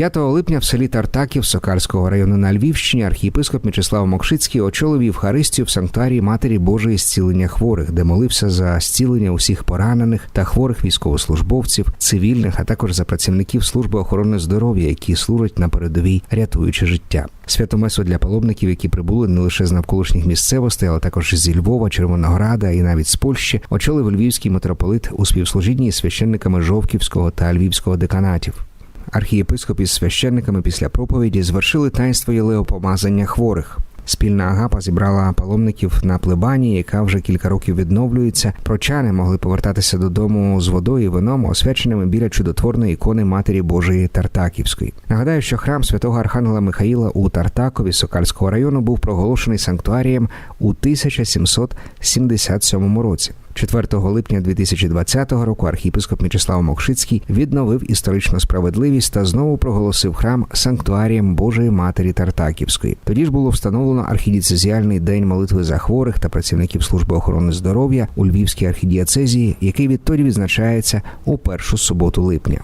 5 липня в селі Тартаків Сокальського району на Львівщині архієпископ Мічеслав Мокшицький очолив Євхаристію в санктуарії Матері Божої зцілення хворих, де молився за зцілення усіх поранених та хворих військовослужбовців, цивільних, а також за працівників служби охорони здоров'я, які служать на передовій, рятуючи життя. Святу месу для паломників, які прибули не лише з навколишніх місцевостей, але також зі Львова, Червонограда і навіть з Польщі, очолив львівський митрополит у співслужінні із священниками Жовківського та Львівського деканатів. Архієпископ із священниками після проповіді звершили таїнство єлеопомазання хворих. Спільна агапа зібрала паломників на плебані, яка вже кілька років відновлюється. Прочани могли повертатися додому з водою і вином, освяченими біля чудотворної ікони Матері Божої Тартаківської. Нагадаю, що храм святого Архангела Михаїла у Тартакові Сокальського району був проголошений санктуарієм у 1777 році. 4 липня 2020 року архієпископ Мічеслав Мокшицький відновив історичну справедливість та знову проголосив храм санктуарієм Божої Матері Тартаківської. Тоді ж було встановлено архідіцезіальний день молитви за хворих та працівників служби охорони здоров'я у Львівській архідіацезії, який відтоді відзначається у першу суботу липня.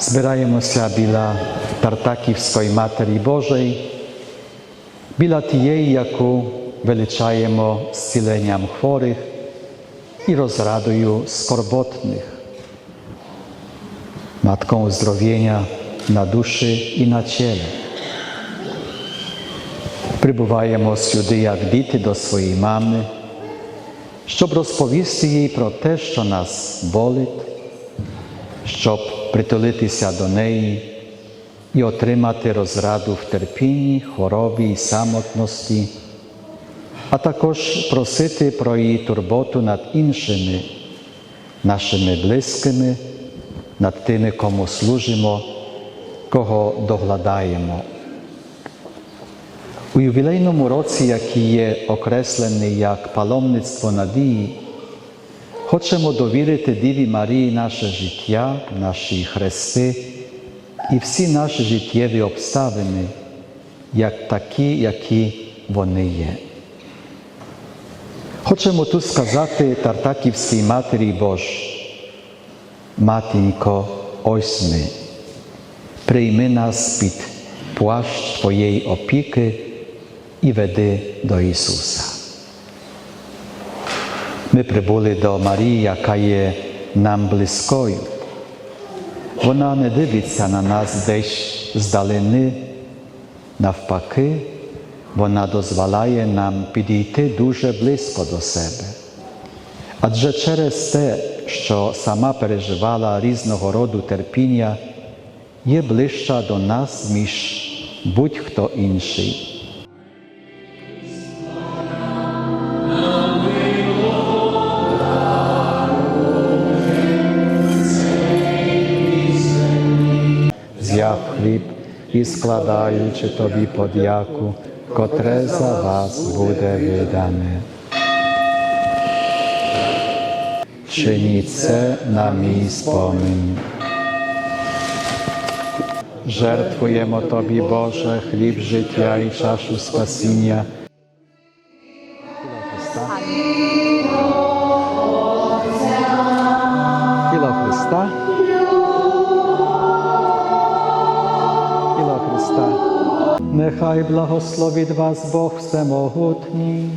Збираємося біля Тартаківської Матері Божої, біля тієї, яку величаємо зціленням хворих і розрадою скорботних, матką uzdrowienia na duszy і на тілі. Прибуваємо сюди, як діти до своєї мами, щоб розповісти їй про те, що нас болить, щоб притулитися до неї і отримати розраду в терпінні, хворобі і самотності, а також просити про її турботу над іншими, нашими близькими, над тими, кому служимо, кого доглядаємо. У ювілейному році, який є окреслений як паломництво надії, Хочемо довірити Діві Марії наше життя, наші хрести і всі наші життєві обставини, як такі, які вони є. Хочемо тут сказати Тартаківській Матері Бож, Матінько, ось ми, прийми нас під плащ Твоєї опіки і веди до Ісуса. Ми прибули до Марії, яка є нам близькою. Вона не дивиться на нас десь здалини, навпаки, вона дозволяє нам підійти дуже близько до себе. Адже через те, що сама переживала різного роду терпіння, є ближча до нас, ніж будь-хто інший. З'яв хліб і складаючи тобі подяку, które za was bude wydane. Czynice nami spomin. Żertwujemy Tobie, Boże, chlib życia i czaшу spasienia. Chwila Chrysta. Chwila Chrysta. Нехай благословить вас Бог Всемогутній,